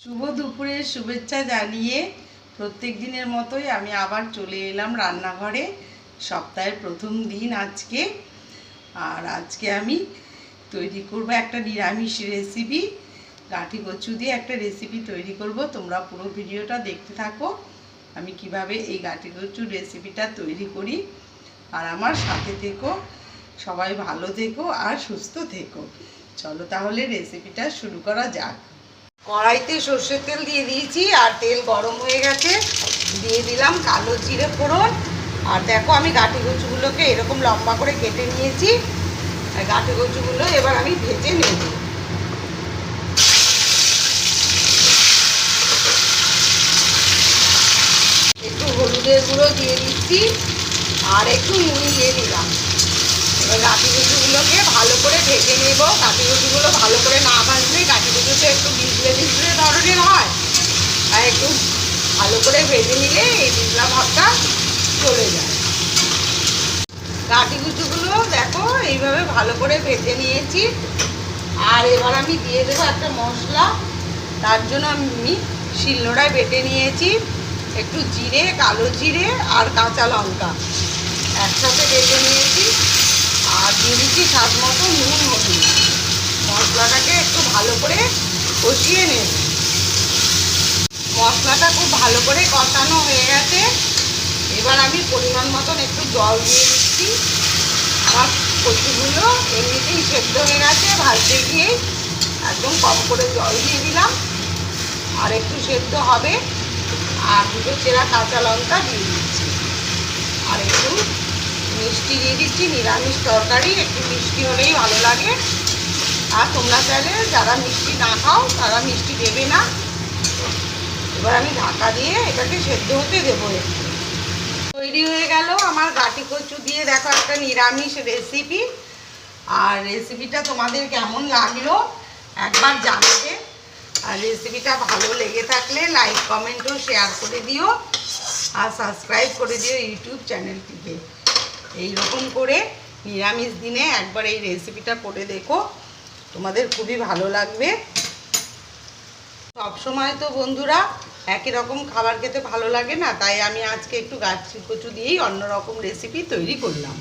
শুভ দুপুরের শুভেচ্ছা জানিয়ে প্রত্যেক দিনের মতোই আমি আবার চলে এলাম রান্নাঘরে। সপ্তাহের প্রথম দিন আজকে। আর আজকে আমি তৈরি করব একটা নিরামিষ রেসিপি গাঁঠি কচু দিয়ে একটা রেসিপি তৈরি করব। তোমরা পুরো ভিডিওটা দেখতে থাকো। আমি কীভাবে এই গাঁঠি কচুর রেসিপিটা তৈরি করি। আর আমার সাথে থেকো। সবাই ভালো থেকো আর সুস্থ থেকো। চলো তাহলে রেসিপিটা শুরু করা যাক। কড়াইতে সর্ষের তেল দিয়ে দিয়েছি, আর তেল গরম হয়ে গেছে। দিয়ে দিলাম কালো জিরে ফোড়ন। আর দেখো আমি গাঁটি কচুগুলোকে এরকম লম্বা করে কেটে নিয়েছি। আর গাঁটি কচুগুলো এবার আমি ভেজে নেব। একটু হলুদের গুঁড়ো দিয়ে দিচ্ছি, আর একটু নুন দিয়ে দিলাম। এবার গাঁটি কচুগুলোকে নেব গাঁটি কচুগুলো ভালো করে না ভাজলে গাঁটি তো একটু বিজলে বিজলে ধরনের হয়। আর একটু ভালো করে ভেজে নিলে এই বিজলা ভাবটা চলে যায়। গাঁটি কুচুগুলো দেখো, এইভাবে ভালো করে ভেজে নিয়েছি। আর এবার আমি দিয়ে দেবো একটা মশলা। তার জন্য আমি শিলনোড়ায় বেটে নিয়েছি। একটু জিরে, কালো জিরে আর কাঁচা লঙ্কা একসাথে বেটে নিয়েছি। আর দিয়ে দিচ্ছি মশলাটাকে একটু ভালো করে কষিয়ে নেব মশলাটা খুব ভালো করে কষানো হয়ে গেছে। এবার আমি পরিমাণ মতন একটু জল দিয়ে দিচ্ছি। আমার কচুগুলো এমনিতেই সেদ্ধ হয়ে গেছে, ভাজতে গিয়েই একদম কম করে জল দিয়ে দিলাম। আর একটু সেদ্ধ হবে। আর দুটো চেরা কাঁচা লঙ্কা দিয়ে দিচ্ছি। আর একটু মিষ্টি দিয়ে দিচ্ছি, নিরামিষ তরকারি, একটু মিষ্টি হলেই ভালো লাগে। আর তোমরা চাইলে যারা মিষ্টি না খাও, তারা মিষ্টি দেবে না। এবার আমি ঢাকা দিয়ে এটাকে সেদ্ধ হতে দেবো। তৈরি হয়ে গেল আমার গাটি কচু দিয়ে। দেখো একটা নিরামিষ রেসিপি আর রেসিপিটা তোমাদের কেমন লাগল একবার জানাতে আর রেসিপিটা ভালো লেগে থাকলে লাইক কমেন্টও শেয়ার করে দিও। আর সাবস্ক্রাইব করে দিও ইউটিউব চ্যানেলটিকে এইরকম করে নিরামিষ দিনে একবার এই রেসিপিটা করে দেখো। তোমাদের খুবই ভালো লাগবে। সব সময় তো বন্ধুরা একই রকম খাবার খেতে ভালো লাগে না, তাই আমি আজকে একটু গাছ কচু দিয়েই অন্যরকম রেসিপি তৈরি করলাম।